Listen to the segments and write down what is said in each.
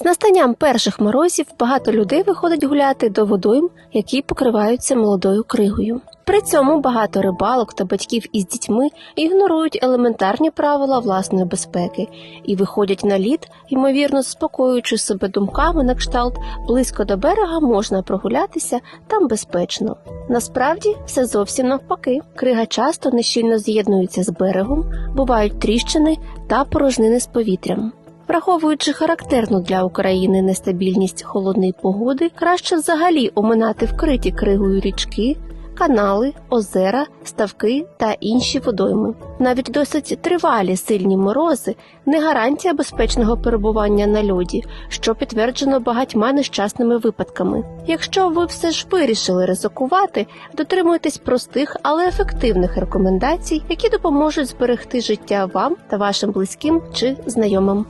З настанням перших морозів багато людей виходить гуляти до водойм, які покриваються молодою кригою. При цьому багато рибалок та батьків із дітьми ігнорують елементарні правила власної безпеки і виходять на лід, ймовірно, заспокоюючи себе думками на кшталт близько до берега можна прогулятися там безпечно. Насправді все зовсім навпаки. Крига часто нещільно з'єднується з берегом, бувають тріщини та порожнини з повітрям. Враховуючи характерну для України нестабільність холодної погоди, краще взагалі оминати вкриті кригою річки, канали, озера, ставки та інші водойми. Навіть досить тривалі сильні морози не гарантія безпечного перебування на льоді, що підтверджено багатьма нещасними випадками. Якщо ви все ж вирішили ризикувати, дотримуйтесь простих, але ефективних рекомендацій, які допоможуть зберегти життя вам та вашим близьким чи знайомим.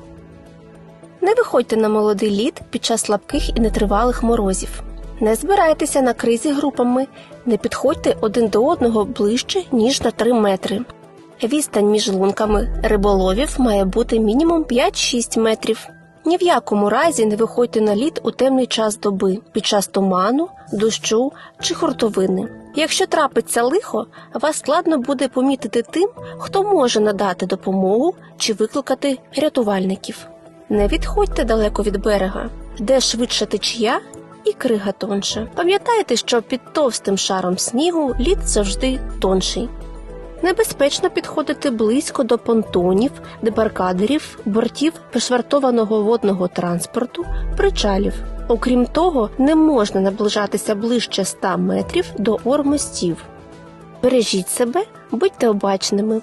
Не виходьте на молодий лід під час слабких і нетривалих морозів. Не збирайтеся на кризі групами, не підходьте один до одного ближче, ніж на 3 метри. Відстань між лунками риболовів має бути мінімум 5-6 метрів. Ні в якому разі не виходьте на лід у темний час доби під час туману, дощу чи хуртовини. Якщо трапиться лихо, вас складно буде помітити тим, хто може надати допомогу чи викликати рятувальників. Не відходьте далеко від берега, де швидша течія і крига тонша. Пам'ятайте, що під товстим шаром снігу лід завжди тонший. Небезпечно підходити близько до понтонів, дебаркадерів, бортів пришвартованого водного транспорту, причалів. Окрім того, не можна наближатися ближче 100 метрів до ормостів. Бережіть себе, будьте обачними.